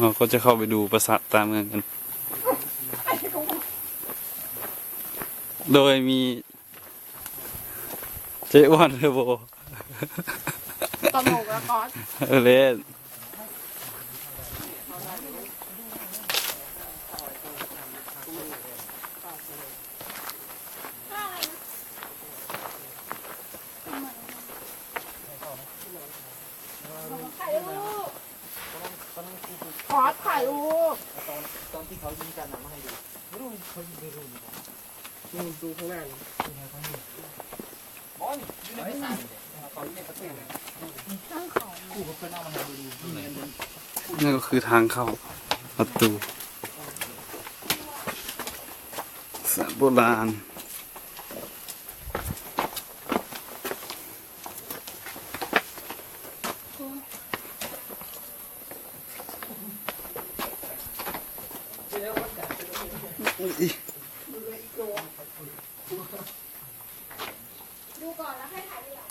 เราก็จะเข้าไปดูปราสาทตามเมืองกัน โดยมี เจ๊อ้วนเทอร์โบตลกแล้วก๊อตเออเล่นก๊ อถ่ายรูปตอนตอนที่เขายิงกันนะมาให้ดูไม่รู้เขายิงไม่รู้นะครับนี่ดูข้างหน้านี่บอลอยู่ในภาษาเนี่ยเขาอยู่ในประเทศเนี่ยคู่กับเพื่อนเอามาให้ดูดูนเดือนนั่ก็คือทางเข้าประตูสระโบราณ ดูก่อนแล้วให้ถ่ายดีกว่า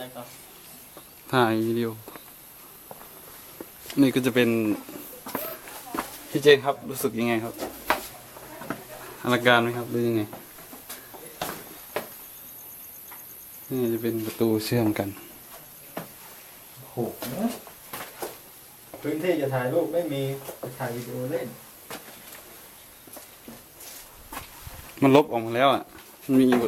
อะไรครับถ่ายวิดีโอ นี่ก็จะเป็นพี่เจนครับรู้สึกยังไงครับอลังการไหมครับหรือยังไง นี่จะเป็นประตูเชื่อมกันโอ้โหพื้นที่จะถ่ายรูปไม่มีจะถ่ายวิดีโอเล่น มันลบออกมาแล้วอะ มันมีอยู่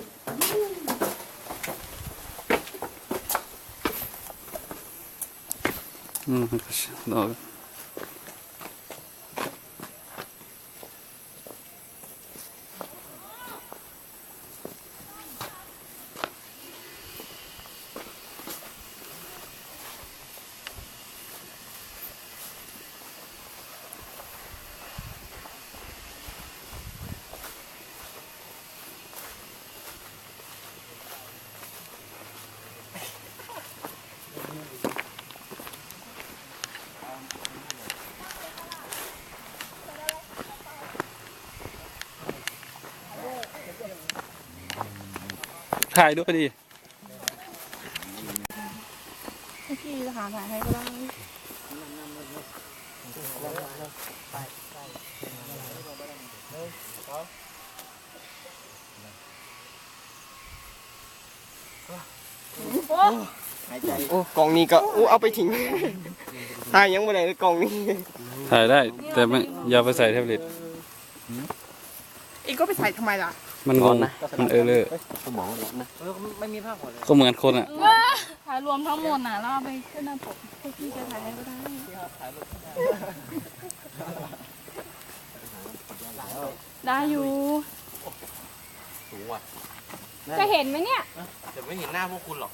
อืมก็ ถ่ายด้วยดิให้พี่ทหารถ่ายให้ก็ได้หายใจโอ้กล่องนี้ก็โอ้เอาไปทิ้งตายยังไม่ได้เลยกล่องนี้ถ่ายได้ แต่ไม่อย่าไปใส่แท็บเล็ตอีกก็ไปใส่ทำไมล่ะ มันงงมันเออเลยสมองหลับนะเออไม่มีภาพหมดเลยก็เหมือนคนอะถ่ายรวมทั้งหมดน่ะแล้วเอาไปขึ้นหน้าปกให้พี่จะถ่ายให้ก็ได้ได้อยู่สูงว่ะจะเห็นไหมเนี่ยจะไม่เห็นหน้าพวกคุณหรอก